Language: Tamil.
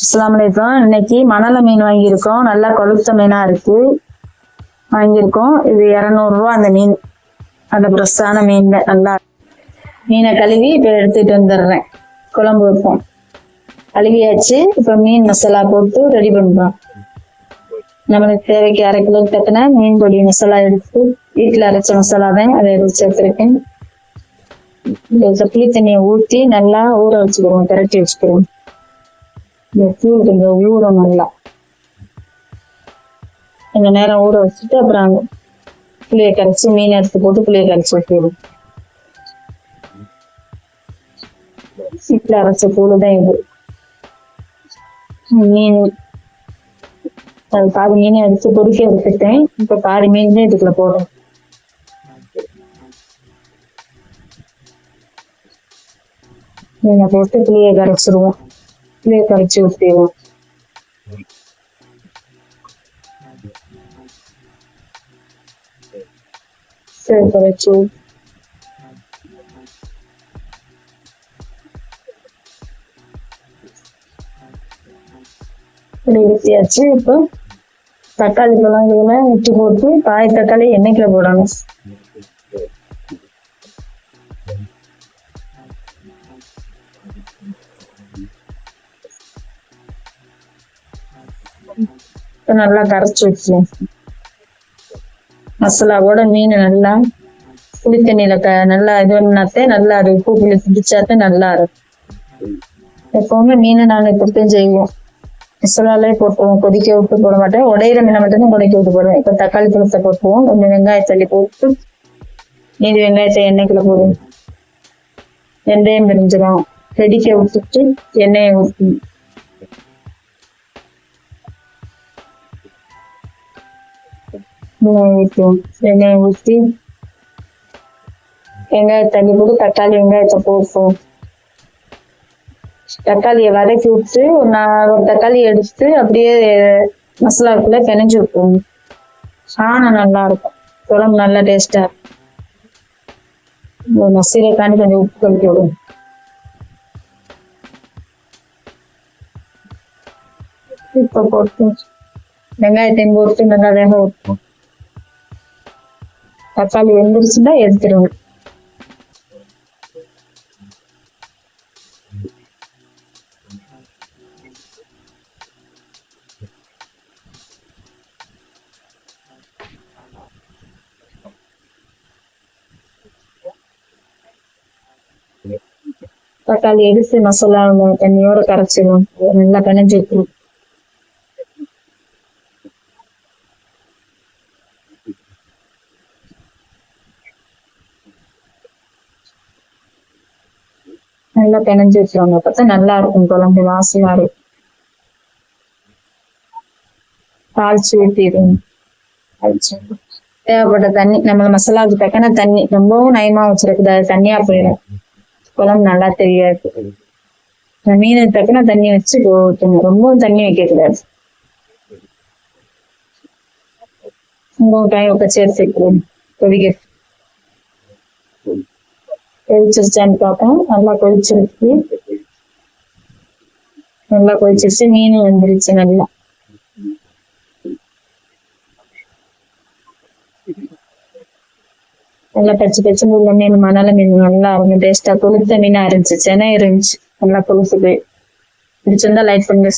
அஸ்ஸலாமலைக்கும் இன்னைக்கு மணல மீன் வாங்கியிருக்கோம். நல்லா கொளுத்த மீனா இருக்கு. வாங்கியிருக்கோம். இது இரநூறுவா அந்த மீன். அந்த ஃப்ரெஷ்ஷான மீன் நல்லா மீனை கழுவி இப்போ எடுத்துட்டு வந்துடுறேன். குழம்பு வைப்போம். கழுவியாச்சு. இப்போ மீன் மசாலா போட்டு ரெடி பண்ணுறோம் நம்மளுக்கு தேவைக்கு அரை கிலோ தக்கின மீன் பொடி மசாலா எடுத்து வீட்டில் அரைச்ச மசாலா தான் அதை எடுத்து சேர்த்துருக்கேன். இந்த புளி தண்ணியை ஊற்றி நல்லா ஊற வச்சுக்கிறோம் திரட்டி வச்சுக்கிறோம் இந்த தூள் கொஞ்சம் ஊறும் நல்லா. கொஞ்சம் நேரம் ஊற வச்சுட்டு அப்புறம் புளியை கரைச்சி மீன் எடுத்து போட்டு புளியை கரைச்சி ஊற்றிடும் வீட்டில் அரைச்ச தூள் தான் இது. மீன் அது பாதி மீனை எடுத்து பொறுக்கி எடுத்துட்டேன் இப்போ பாதி மீன் தான் இதுக்குள்ள போடுறேன் மீனை போட்டு புளியை கரைச்சிருவோம். புளியை கரைச்சி ஊற்றிடுவோம் சரி கரைச்சி ஊத்தி- இப்படி ஊற்றியாச்சு இப்போ தக்காளி பழம் இதெல்லாம் விட்டு போட்டு காய் தக்காளி எண்ணெய்க்குள்ள போடணும் நல்லா கரைச்சி வச்சுருவோம். மசாலாவோட மீன் நல்லா புளி தண்ணியில க நல்லா இது பண்ணாத்தே நல்லா அது உப்பு புளி பிடிச்சாத்தே நல்லா இருக்கும் எப்பவுமே மீனை நாங்கள் இப்படித்தான் செய்வோம். மசாலாலே போட்டுருவோம். கொதிக்க விட்டு போட மாட்டேன். உடையிற மீனை மட்டும்தான் கொதிக்க விட்டு போடுவேன். இப்போ தக்காளி பழத்தை போட்டுருவோம். கொஞ்சம் வெங்காயத்தள்ளி போட்டு மீதி வெங்காயத்தை எண்ணெய்க்குள்ள போடுவோம். வெந்தயம் பிரிஞ்சிடும் வெடிக்க விட்டுட்டு எண்ணெயை ஊற்றி எண்ணெய் ஊற்றுவோம் எண்ணெயை ஊற்றி வெங்காயத்தை தண்ணி போட்டு தக்காளி வெங்காயத்தை போட்டுருவோம் தக்காளியை வதக்கி விட்டு நான் ஒரு தக்காளி எடுத்து அப்படியே மசாலாக்குள்ள பிணைஞ்சு வைப்போம். சாணம் நல்லா இருக்கும். குழம்பு நல்லா டேஸ்டா இருக்கும். இந்த கொஞ்சம் உப்பு கழிக்க விடும் இப்போ போட்டு வெங்காயத்தையும் போட்டு நல்லா வேக விட்டுருவோம் தக்காளி வெந்துருச்சுன்னா எடுத்துருவோம் தக்காளி எடுத்து மசாலா தண்ணியோட கரைச்சிடும் நல்லா பிணைஞ்சு வைக்கணும் நல்லா பிணைஞ்சு வச்சிருவாங்க. அப்பதான் நல்லா இருக்கும் குழம்பு வாசமா இருக்கும் தாளிச்சு ஊற்றிடும் தேவைப்பட்ட தண்ணி நம்ம மசாலாவுக்கு தக்கன தண்ணி ரொம்பவும் நயமா அது தண்ணியா போயிடும். குழம்பு நல்லா தெரியாது. மீனுக்கு தக்கன தண்ணி வச்சு ஊற்றணும் ரொம்பவும் தண்ணி வைக்க கூடாது. ரொம்பவும் டைம் வைக்க சேர்த்து வைக்கணும் கொதிக்க கொதிச்சிருச்சான்னு பார்ப்போம் நல்லா கொதிச்சிருச்சு நல்லா கொதிச்சிருச்சு. மீன் வந்துருச்சு நல்லா. நல்லா பச்சை பச்சை உள்ள மீன் மணல மீன் நல்லா இருக்கும் டேஸ்டா கொளுத்த மீனா இருந்துச்சு சென்னை இருந்துச்சு. நல்லா கொளுத்து போய் பிடிச்சிருந்தா லைட் பண்ணுங்க.